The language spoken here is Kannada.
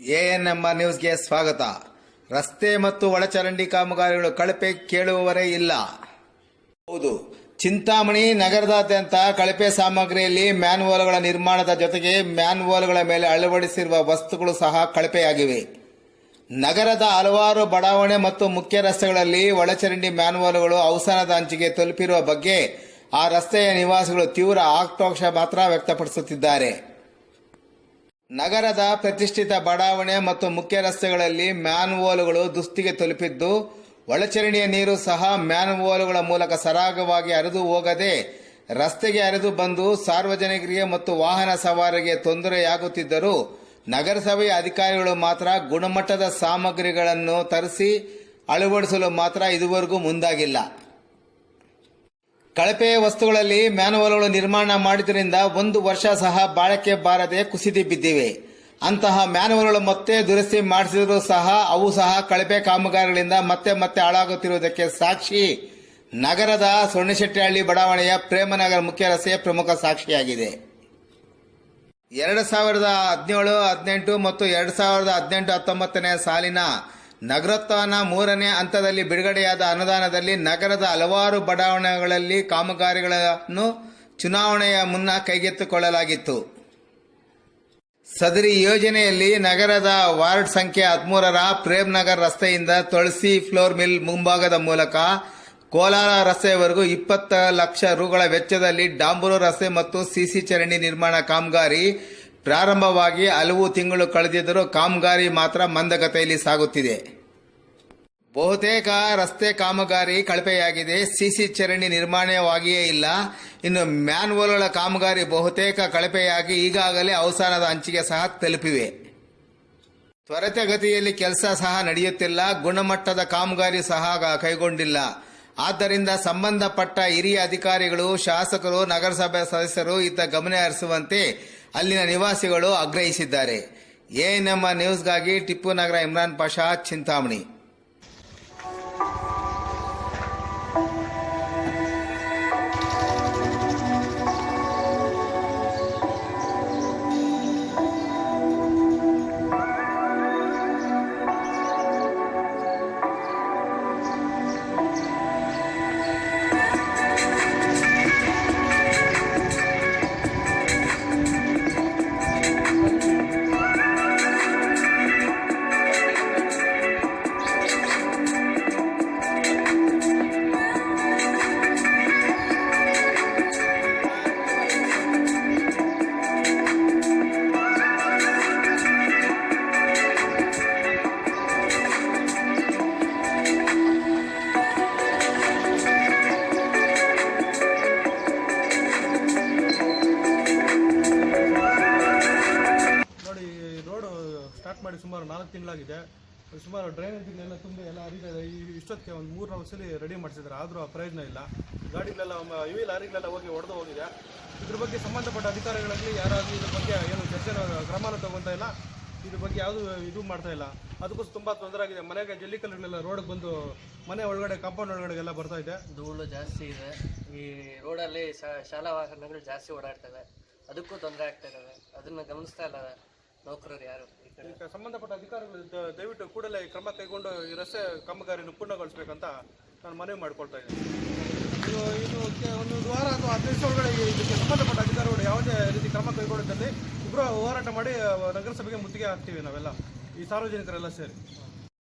ಎಎನ್ಎಂಬ ನ್ಯೂಸ್ಗೆ ಸ್ವಾಗತ. ರಸ್ತೆ ಮತ್ತು ಒಳಚರಂಡಿ ಕಾಮಗಾರಿಗಳು ಕಳಪೆ ಕೇಳುವವರೇ ಇಲ್ಲ. ಹೌದು. ಚಿಂತಾಮಣಿ ನಗರದಾದ್ಯಂತ ಕಳಪೆ ಸಾಮಗ್ರಿಯಲ್ಲಿ ಮ್ಯಾನ್ವೋಲ್ಗಳ ನಿರ್ಮಾಣದ ಜೊತೆಗೆ ಮ್ಯಾನ್ವೋಲ್ಗಳ ಮೇಲೆ ಅಳವಡಿಸಿರುವ ವಸ್ತುಗಳು ಸಹ ಕಳಪೆಯಾಗಿವೆ. ನಗರದ ಹಲವಾರು ಬಡಾವಣೆ ಮತ್ತು ಮುಖ್ಯ ರಸ್ತೆಗಳಲ್ಲಿ ಒಳಚರಂಡಿ ಮ್ಯಾನ್ವೋಲ್ಗಳು ಅವಸಾನದ ಅಂಚಿಗೆ ತಲುಪಿರುವ ಬಗ್ಗೆ ಆ ರಸ್ತೆಯ ನಿವಾಸಿಗಳು ತೀವ್ರ ಆಕ್ರೋಶ ಮಾತ್ರ ವ್ಯಕ್ತಪಡಿಸುತ್ತಿದ್ದಾರೆ. ನಗರದ ಪ್ರತಿಷ್ಠಿತ ಬಡಾವಣೆ ಮತ್ತು ಮುಖ್ಯ ರಸ್ತೆಗಳಲ್ಲಿ ಮ್ಯಾನ್ವೋಲ್ಗಳು ದುಸ್ತಿಗೆ ತಲುಪಿದ್ದು, ಒಳಚರಂಡಿಯ ನೀರು ಸಹ ಮ್ಯಾನ್ವೋಲ್ಗಳ ಮೂಲಕ ಸರಾಗವಾಗಿ ಹರಿದು ಹೋಗದೆ, ರಸ್ತೆಗೆ ಹರಿದು ಬಂದು ಸಾರ್ವಜನಿಕರಿಗೆ ಮತ್ತು ವಾಹನ ಸವಾರರಿಗೆ ತೊಂದರೆಯಾಗುತ್ತಿದ್ದರೂ, ನಗರಸಭೆಯ ಅಧಿಕಾರಿಗಳು ಮಾತ್ರ ಗುಣಮಟ್ಟದ ಸಾಮಗ್ರಿಗಳನ್ನು ತರಿಸಿ ಅಳವಡಿಸಲು ಮಾತ್ರ ಇದುವರೆಗೂ ಮುಂದಾಗಿಲ್ಲ. ಕಳಪೆ ವಸ್ತುಗಳಲ್ಲಿ ಮ್ಯಾನುವಲ್ಗಳು ನಿರ್ಮಾಣ ಮಾಡಿದ್ರಿಂದ ಒಂದು ವರ್ಷ ಸಹ ಬಾಳಕೆ ಬಾರದೆ ಕುಸಿದು ಬಿದ್ದಿವೆ. ಅಂತಹ ಮ್ಯಾನುವಲ್ಗಳು ಮತ್ತೆ ದುರಸ್ತಿ ಮಾಡಿಸಿದರೂ ಸಹ ಅವು ಸಹ ಕಳಪೆ ಕಾಮಗಾರಿಗಳಿಂದ ಮತ್ತೆ ಮತ್ತೆ ಹಾಳಾಗುತ್ತಿರುವುದಕ್ಕೆ ಸಾಕ್ಷಿ. ನಗರದ ಸೊಣ್ಣಶೆಟ್ಟಿಹಳ್ಳಿ ಬಡಾವಣೆಯ ಪ್ರೇಮನಗರ ಮುಖ್ಯ ರಸ್ತೆಯ ಪ್ರಮುಖ ಸಾಕ್ಷಿಯಾಗಿದೆ. ಎರಡು ಸಾವಿರದ ಹದಿನೇಳು, ಹದಿನೆಂಟು ಮತ್ತು ಎರಡು ಸಾವಿರದ ಹದಿನೆಂಟು, ಹತ್ತೊಂಬತ್ತನೇ ಸಾಲಿನ ನಗರೋತ್ಥಾನ ಮೂರನೇ ಹಂತದಲ್ಲಿ ಬಿಡುಗಡೆಯಾದ ಅನುದಾನದಲ್ಲಿ ನಗರದ ಹಲವಾರು ಬಡಾವಣೆಗಳಲ್ಲಿ ಕಾಮಗಾರಿಗಳನ್ನು ಚುನಾವಣೆಯ ಮುನ್ನ ಕೈಗೆತ್ತಿಕೊಳ್ಳಲಾಗಿತ್ತು. ಸದರಿ ಯೋಜನೆಯಲ್ಲಿ ನಗರದ ವಾರ್ಡ್ ಸಂಖ್ಯೆ ಹದಿಮೂರರ ಪ್ರೇಮ್ನಗರ್ ರಸ್ತೆಯಿಂದ ತುಳಸಿ ಫ್ಲೋರ್ ಮಿಲ್ ಮುಂಭಾಗದ ಮೂಲಕ ಕೋಲಾರ ರಸ್ತೆಯವರೆಗೂ ಇಪ್ಪತ್ತ ಲಕ್ಷ ರುಗಳ ವೆಚ್ಚದಲ್ಲಿ ಡಾಂಬೂರು ರಸ್ತೆ ಮತ್ತು ಸಿಸಿ ಚರಂಡಿ ನಿರ್ಮಾಣ ಕಾಮಗಾರಿ ಪ್ರಾರಂಭವಾಗಿ ಹಲವು ತಿಂಗಳು ಕಳೆದಿದ್ದರೂ ಕಾಮಗಾರಿ ಮಾತ್ರ ಮಂದಗತಿಯಲ್ಲಿ ಸಾಗುತ್ತಿದೆ. ಬಹುತೇಕ ರಸ್ತೆ ಕಾಮಗಾರಿ ಕಳಪೆಯಾಗಿದೆ. ಸಿಸಿ ಚರಂಡಿ ನಿರ್ಮಾಣವಾಗಿಯೇ ಇಲ್ಲ. ಇನ್ನು ಮ್ಯಾನ್ವೋಲ್ಗಳ ಕಾಮಗಾರಿ ಬಹುತೇಕ ಕಳಪೆಯಾಗಿ ಈಗಾಗಲೇ ಅವಸಾನದ ಅಂಚಿಗೆ ಸಹ ತಲುಪಿವೆ. ತ್ವರಿತಗತಿಯಲ್ಲಿ ಕೆಲಸ ಸಹ ನಡೆಯುತ್ತಿಲ್ಲ. ಗುಣಮಟ್ಟದ ಕಾಮಗಾರಿ ಸಹ ಕೈಗೊಂಡಿಲ್ಲ. ಆದ್ದರಿಂದ ಸಂಬಂಧಪಟ್ಟ ಹಿರಿಯ ಅಧಿಕಾರಿಗಳು, ಶಾಸಕರು, ನಗರಸಭೆ ಸದಸ್ಯರು ಇತ್ತ ಗಮನ ಹರಿಸುವಂತೆ ಅಲ್ಲಿನ ನಿವಾಸಿಗಳು ಆಗ್ರಹಿಸಿದ್ದಾರೆ. ಎಎನ್ಎಂ ನ್ಯೂಸ್ಗಾಗಿ ಟಿಪ್ಪು ನಗರ ಇಮ್ರಾನ್ ಪಾಷಾ ಚಿಂತಾಮಣಿ. ನಾಲ್ಕು ತಿಂಗಳಾಗಿದೆ. ಸುಮಾರು ಡ್ರೈನೇಜ್ಗಳೆಲ್ಲ ತುಂಬ ಎಲ್ಲ ಹರಿತಾ ಇದೆ. ಈ ಇಷ್ಟೊತ್ತಿಗೆ ಒಂದು ಮೂರು ನಾಲ್ಕು ಸಲ ರೆಡಿ ಮಾಡಿಸಿದ್ದಾರೆ ಆದರೂ ಆ ಪ್ರಯೋಜನ ಇಲ್ಲ. ಗಾಡಿಗಳೆಲ್ಲ ಇವಿ ಲಾರಿಗಳೆಲ್ಲ ಹೋಗಿ ಹೊಡೆದು ಹೋಗಿದೆ. ಇದ್ರ ಬಗ್ಗೆ ಸಂಬಂಧಪಟ್ಟ ಅಧಿಕಾರಿಗಳಲ್ಲಿ ಯಾರಾದರೂ ಇದ್ರ ಬಗ್ಗೆ ಏನು ಚರ್ಚೆ, ಕ್ರಮನ ತಗೊತಾ ಇಲ್ಲ. ಇದ್ರ ಬಗ್ಗೆ ಯಾವುದು ಇದು ಮಾಡ್ತಾ ಇಲ್ಲ. ಅದಕ್ಕೋಸ್ಕರ ತುಂಬ ತೊಂದರೆ ಆಗಿದೆ. ಮನೆಗೆ ಜಲ್ಲಿಕಲ್ಲುಗಳೆಲ್ಲ ರೋಡ್ಗೆ ಬಂದು ಮನೆ ಒಳಗಡೆ, ಕಾಂಪೌಂಡ್ ಒಳಗಡೆಗೆಲ್ಲ ಬರ್ತಾ ಇದೆ. ಧೂಳು ಜಾಸ್ತಿ ಇದೆ. ಈ ರೋಡಲ್ಲಿ ಶಾಲಾ ವಾಹನಗಳು ಜಾಸ್ತಿ ಓಡಾಡ್ತವೆ ಅದಕ್ಕೂ ತೊಂದರೆ ಆಗ್ತಾ ಇದ್ದಾವೆ ಅದನ್ನು ಗಮನಿಸ್ತಾ ಇಲ್ಲ. ನೌಕರರು ಯಾರು ಸಂಬಂಧಪಟ್ಟ ಅಧಿಕಾರಿಗಳು ದಯವಿಟ್ಟು ಕೂಡಲೇ ಕ್ರಮ ಕೈಗೊಂಡು ಈ ರಸ್ತೆ ಕಾಮಗಾರಿಯನ್ನು ಪೂರ್ಣಗೊಳಿಸಬೇಕಂತ ನಾನು ಮನವಿ ಮಾಡ್ಕೊಳ್ತಾ ಇದ್ದೀನಿ. ಕೆ- ಒಂದು ವಾರ ಅಥವಾ ಹದಿನೈದು ದಿವಸ ಇದಕ್ಕೆ ಸಂಬಂಧಪಟ್ಟ ಅಧಿಕಾರಿಗಳು ಯಾವುದೇ ರೀತಿ ಕ್ರಮ ಕೈಗೊಳ್ಳುತ್ತಲ್ಲಿ ಇಬ್ಬರು ಹೋರಾಟ ಮಾಡಿ ನಗರಸಭೆಗೆ ಮುತ್ತಿಗೆ ಹಾಕ್ತೀವಿ ನಾವೆಲ್ಲ, ಈ ಸಾರ್ವಜನಿಕರೆಲ್ಲ ಸೇರಿ.